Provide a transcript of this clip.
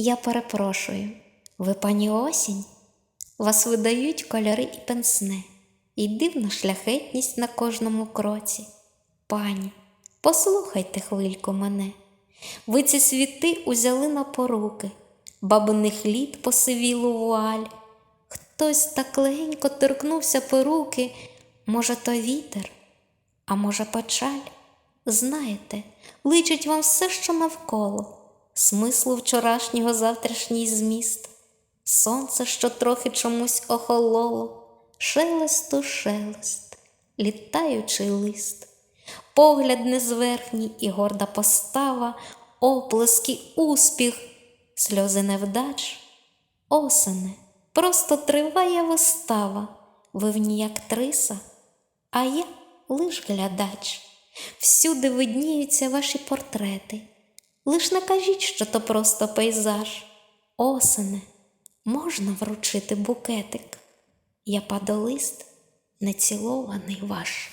Я перепрошую, ви пані осінь? Вас видають кольори і пенсне, і дивна шляхетність на кожному кроці. Пані, послухайте хвильку мене. Ви ці світи узяли на поруки, бабиних літ посивілу вуаль. Хтось так легенько торкнувся поруки, може, то вітер, а може, печаль. Знаєте, личить вам все, що навколо, смислу вчорашнього завтрашній зміст, сонце, що трохи чомусь охололо, шелесту шелест, літаючий лист, погляд незверхній і горда постава, оплески, успіх, сльози невдач, осене, просто триває вистава, ви в ній актриса, а я лиш глядач. Всюди видніються ваші портрети. Лиш не кажіть, що то просто пейзаж. Осене, можна вручити букетик. Я падолист, нецілований ваш.